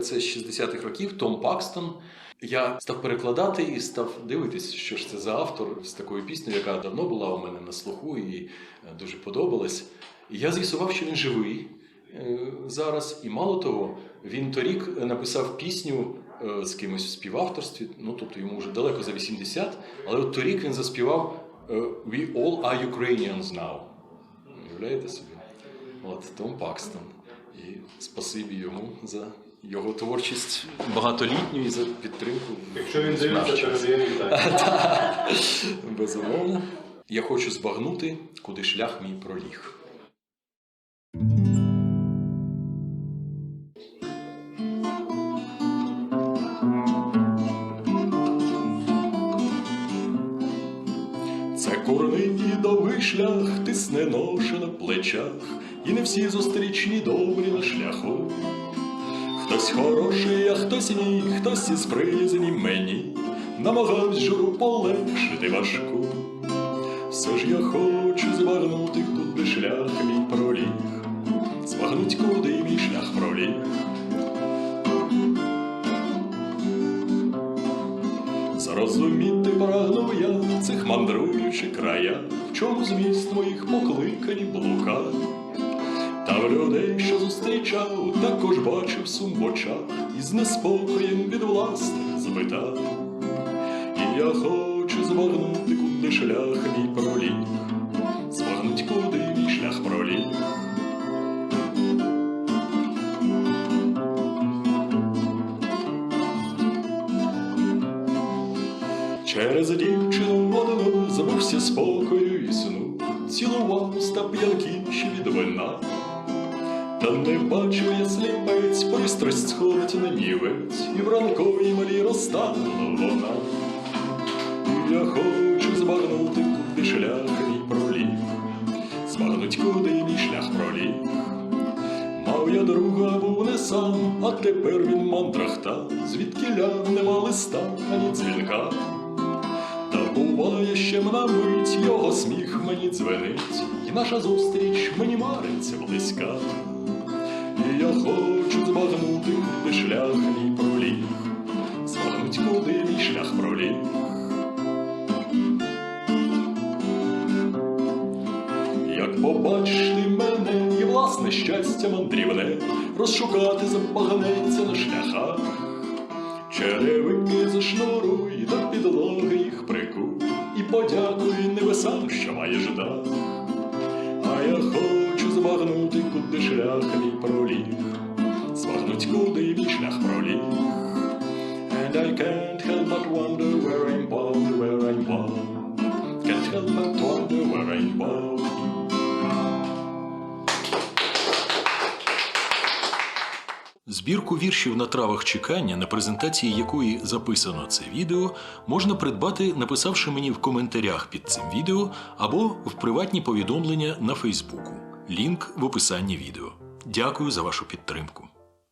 Це з 60-х років Том Пакстон. Я став перекладати і став дивитися, що ж це за автор з такою піснею, яка давно була у мене на слуху і е, дуже подобалась. І я з'ясував, що він живий е, зараз. І мало того, він торік написав пісню е, з кимось в співавторстві. Ну тобто йому вже далеко за 80, але от торік він заспівав We all are Ukrainians now. Уявляєте собі? От Том Пакстон. І спасибі йому за його творчість багатолітню і за підтримку. Якщо він дивиться, то він вітає. Безумовно. Я хочу збагнути, куди шлях мій проліг. Це курний і довгий шлях, тисне ноша на плечах, і не всі зустрічні добрі на шляху. Хтось хороший, а хтось ні, хтось із приязні мені, намагавсь журу полегшити важку. Все ж я хочу збагнути, куди шлях мій проліг, збагнуть, куди мій шлях проліг. Зрозуміти прагнув я в цих мандруючих краях, в чому зміст моїх покликань блука. Людей, що зустрічав, також бачив сум в очах і з неспокоєм від власних збита. І я хочу збагнути, куди шлях мій проліг, збагнуть, куди мій шлях проліг. Через дівчину одну забувся спокою і сну, цілував уста п'янкіші від вина. Та не бачу я сліпець, пристрасть сходить на нівець, і в ранковій малі розтанула вона. Я хочу збагнути, куди шлях мій проліг, збагнуть, куди мій шлях проліг. Мав я друга, був не сам, а тепер він мандрахта, звідки ля нема листа, ані дзвінка. Та буває ще на мить, його сміх мені дзвенить, і наша зустріч мені мариться близька. І я хочу збагнути, шлях мій проліг, збагнуть, куди мій шлях проліг. Як побачиш ти мене і власне щастя мандрівне, розшукати забагнеться на шляхах. Черевики зашнуруй до підлоги їх прикуй і подякуй небесам, що маєш дах. А збагнути, куди шлях мій проліг, збагнуть, куди мій шлях проліг. And I can't help but wonder where I'm bound, where I'm bound. Can't help but wonder where I'm bound. Збірку віршів на травах чекання, на презентації якої записано це відео, можна придбати, написавши мені в коментарях під цим відео або в приватні повідомлення на Фейсбуку. Лінк в описанні відео. Дякую за вашу підтримку.